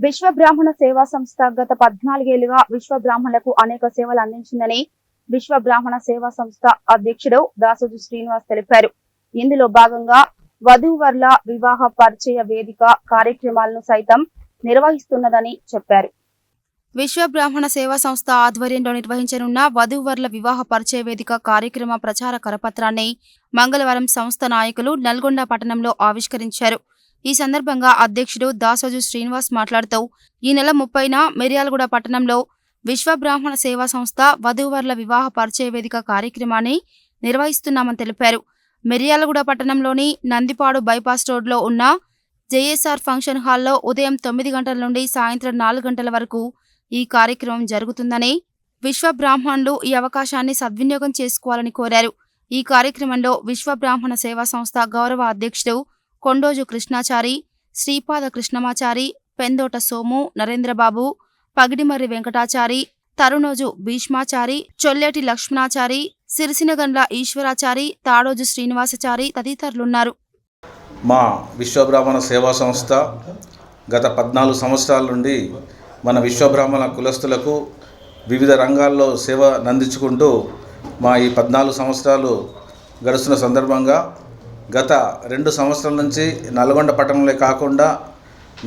విశ్వ బ్రాహ్మణ సేవా సంస్థ గత పద్నాలుగేళ్ళుగా విశ్వ బ్రాహ్మణులకు అనేక సేవలు అందించిందని విశ్వ బ్రాహ్మణ సేవా సంస్థ అధ్యక్షుడు దాసోజు శ్రీనివాస్ తెలిపారు. ఇందులో భాగంగా వధూవర్ల వివాహ పరిచయ వేదిక కార్యక్రమాలను సైతం నిర్వహిస్తున్నదని చెప్పారు. విశ్వ బ్రాహ్మణ సేవా సంస్థ ఆధ్వర్యంలో నిర్వహించనున్న వధూవర్ల వివాహ పరిచయ వేదిక కార్యక్రమ ప్రచార కరపత్రాన్ని మంగళవారం సంస్థ నాయకులు నల్గొండ పట్టణంలో ఆవిష్కరించారు. ఈ సందర్భంగా అధ్యక్షుడు దాసోజు శ్రీనివాస్ మాట్లాడుతూ ఈ నెల ముప్పైన మిర్యాలగూడ పట్టణంలో విశ్వ బ్రాహ్మణ సేవా సంస్థ వధూవర్ల వివాహ పరిచయ వేదిక కార్యక్రమాన్ని నిర్వహిస్తున్నామని తెలిపారు. మిర్యాలగూడ పట్టణంలోని నందిపాడు బైపాస్ రోడ్లో ఉన్న జేఎస్ఆర్ ఫంక్షన్ హాల్లో ఉదయం తొమ్మిది గంటల నుండి సాయంత్రం నాలుగు గంటల వరకు ఈ కార్యక్రమం జరుగుతుందని విశ్వ బ్రాహ్మణులు ఈ అవకాశాన్ని సద్వినియోగం చేసుకోవాలని కోరారు. ఈ కార్యక్రమంలో విశ్వ బ్రాహ్మణ సేవా సంస్థ గౌరవ అధ్యక్షుడు కొండోజు కృష్ణాచారి శ్రీపాద కృష్ణమాచారి పెందోట సోము నరేంద్రబాబు పగిడిమర్రి వెంకటాచారి తరుణోజు భీష్మాచారి చొల్లెటి లక్ష్మణాచారి సిరిసినగండ్ల ఈశ్వరాచారి తాడోజు శ్రీనివాసచారి తదితరులున్నారు. మా విశ్వబ్రాహ్మణ సేవా సంస్థ గత పద్నాలుగు సంవత్సరాల నుండి మన విశ్వబ్రాహ్మణ కులస్తులకు వివిధ రంగాల్లో సేవ నందించుకుంటూ మా ఈ పద్నాలుగు సంవత్సరాలు గడుస్తున్న సందర్భంగా గత రెండు సంవత్సరాల నుంచి నల్గొండ పట్టణంలో కాకుండా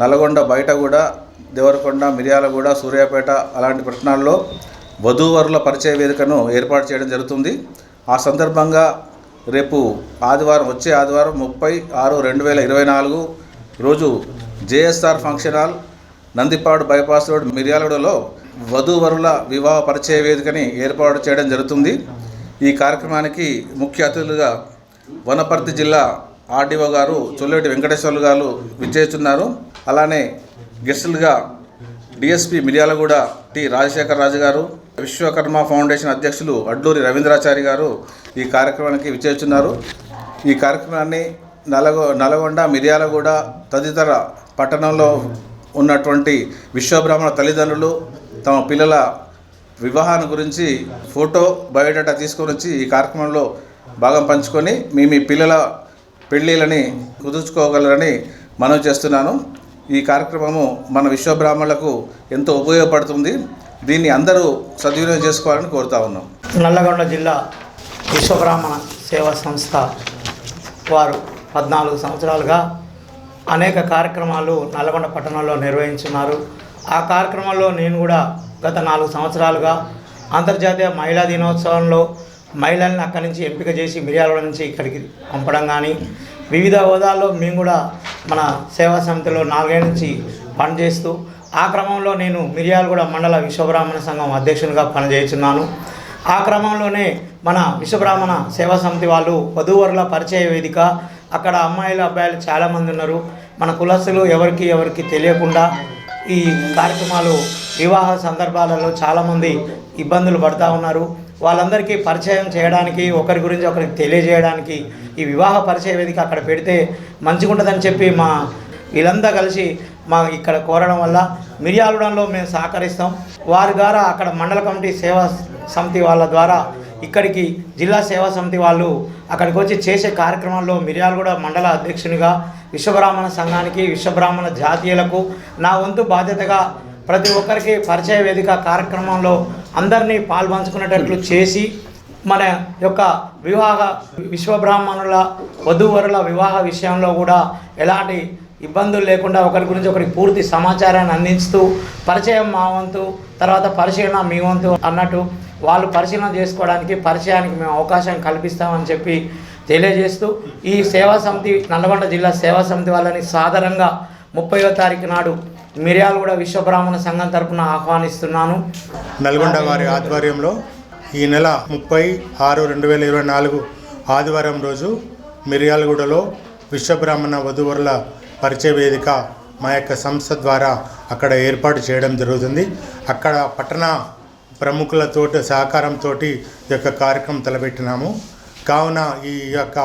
నల్గొండ బయట కూడా దేవరకొండ మిర్యాలగూడ సూర్యాపేట అలాంటి పట్టణాల్లో వధూవరుల పరిచయ వేదికను ఏర్పాటు చేయడం జరుగుతుంది. ఆ సందర్భంగా రేపు ఆదివారం వచ్చే ఆదివారం ముప్పై ఆరు రెండు వేల ఇరవై నాలుగు రోజు JSR function hall Nandipadu bypass road మిర్యాలగూడలో వధూవరుల వివాహ పరిచయ వేదికని ఏర్పాటు చేయడం జరుగుతుంది. ఈ కార్యక్రమానికి ముఖ్య అతిథులుగా వనపర్తి జిల్లా ఆర్డీఓ గారు చొల్లెటి వెంకటేశ్వర్లు గారు విచ్చేస్తున్నారు. అలానే గెస్టులుగా డిఎస్పి మిర్యాలగూడ టి రాజశేఖర్ రాజు గారు విశ్వకర్మ ఫౌండేషన్ అధ్యక్షులు అడ్లూరి రవీంద్రాచారి గారు ఈ కార్యక్రమానికి విచ్చేస్తున్నారు. ఈ కార్యక్రమాన్ని నలగొ నల్గొండ మిర్యాలగూడ తదితర పట్టణంలో ఉన్నటువంటి విశ్వబ్రాహ్మణ తల్లిదండ్రులు తమ పిల్లల వివాహాన్ని గురించి ఫోటో బయోడేటా తీసుకొని వచ్చి ఈ కార్యక్రమంలో భాగం పంచుకొని మీ మీ పిల్లల పెళ్ళిళ్ళని కుదుర్చుకోగలరని మనవి చేస్తున్నాను. ఈ కార్యక్రమము మన విశ్వబ్రాహ్మణులకు ఎంతో ఉపయోగపడుతుంది. దీన్ని అందరూ సద్వినియోగం చేసుకోవాలని కోరుతా ఉన్నాం. నల్లగొండ జిల్లా విశ్వబ్రాహ్మణ సేవా సంస్థ వారు పద్నాలుగు సంవత్సరాలుగా అనేక కార్యక్రమాలు నల్లగొండ పట్టణంలో నిర్వహించున్నారు. ఆ కార్యక్రమంలో నేను కూడా గత నాలుగు సంవత్సరాలుగా అంతర్జాతీయ మహిళా దినోత్సవంలో మహిళల్ని అక్కడి నుంచి ఎంపిక చేసి మిర్యాల నుంచి ఇక్కడికి పంపడం కానీ వివిధ హోదాల్లో మేము కూడా మన సేవా సమితిలో నాలుగేళ్ళ నుంచి పనిచేస్తూ ఆ క్రమంలో నేను మిర్యాలగూడ మండల విశ్వబ్రాహ్మణ సంఘం అధ్యక్షునిగా పనిచేస్తున్నాను. ఆ క్రమంలోనే మన విశ్వబ్రాహ్మణ సేవా సమితి వాళ్ళు వధూవరుల పరిచయ వేదిక అక్కడ అమ్మాయిలు అబ్బాయిలు చాలామంది ఉన్నారు. మన కులస్తులు ఎవరికి ఎవరికి తెలియకుండా ఈ కార్యక్రమాలు వివాహ సందర్భాలలో చాలామంది ఇబ్బందులు పడుతూ ఉన్నారు. వాళ్ళందరికీ పరిచయం చేయడానికి ఒకరి గురించి ఒకరికి తెలియజేయడానికి ఈ వివాహ పరిచయ వేదిక అక్కడ పెడితే మంచిగా ఉంటుందని చెప్పి మా వీళ్ళంతా కలిసి మా ఇక్కడ కోరడం వల్ల మిర్యాలడంలో మేము సహకరిస్తాం. వారి ద్వారా అక్కడ మండల కమిటీ సేవా సమితి వాళ్ళ ద్వారా ఇక్కడికి జిల్లా సేవా సమితి వాళ్ళు అక్కడికి వచ్చి చేసే కార్యక్రమాల్లో మిర్యాలగూడ మండల అధ్యక్షునిగా విశ్వబ్రాహ్మణ సంఘానికి విశ్వబ్రాహ్మణ జాతీయులకు నా వంతు బాధ్యతగా ప్రతి ఒక్కరికి పరిచయ వేదిక కార్యక్రమంలో అందరినీ పాల్పంచుకునేటట్లు చేసి మన యొక్క వివాహ విశ్వబ్రాహ్మణుల వధూవరుల వివాహ విషయంలో కూడా ఎలాంటి ఇబ్బందులు లేకుండా ఒకరి గురించి ఒకరికి పూర్తి సమాచారాన్ని అందిస్తూ పరిచయం మా వంతు తర్వాత పరిశీలన మీ వంతు అన్నట్టు వాళ్ళు పరిశీలన చేసుకోవడానికి పరిచయానికి మేము అవకాశం కల్పిస్తామని చెప్పి తెలియజేస్తూ ఈ సేవా సమితి నల్లగొండ జిల్లా సేవా సమితి వాళ్ళని సాధారణంగా ముప్పైవ తారీఖు నాడు మిర్యాలగూడ విశ్వబ్రాహ్మణ సంఘం తరపున ఆహ్వానిస్తున్నాను. నల్గొండ వారి ఆధ్వర్యంలో ఈ నెల ముప్పై ఆరు రెండు వేల ఇరవై నాలుగు ఆదివారం రోజు మిర్యాలగూడలో విశ్వబ్రాహ్మణ వధువరుల పరిచయ వేదిక మా యొక్క సంస్థ ద్వారా అక్కడ ఏర్పాటు చేయడం జరుగుతుంది. అక్కడ పట్టణ ప్రముఖులతో సహకారంతో ఈ యొక్క కార్యక్రమం తలపెట్టినాము. కావున ఈ యొక్క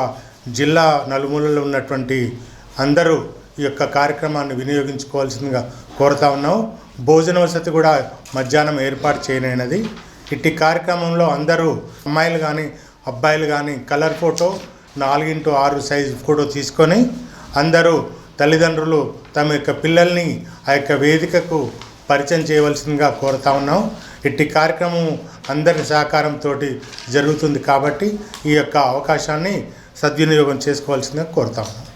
జిల్లా నలుమూలలో ఉన్నటువంటి అందరూ ఈ యొక్క కార్యక్రమాన్ని వినియోగించుకోవాల్సిందిగా కోరుతా ఉన్నాం భోజన వసతి కూడా మధ్యాహ్నం ఏర్పాటు చేయనైనది. ఇట్టి కార్యక్రమంలో అందరూ అమ్మాయిలు కానీ అబ్బాయిలు కానీ కలర్ ఫోటో నాలుగింటూ ఆరు సైజు ఫోటో తీసుకొని అందరూ తల్లిదండ్రులు తమ యొక్క పిల్లల్ని ఆ యొక్క వేదికకు పరిచయం చేయవలసిందిగా కోరుతా ఉన్నాం ఇట్టి కార్యక్రమం అందరి సహకారంతో జరుగుతుంది కాబట్టి ఈ యొక్క అవకాశాన్ని సద్వినియోగం చేసుకోవాల్సిందిగా కోరుతా ఉన్నాం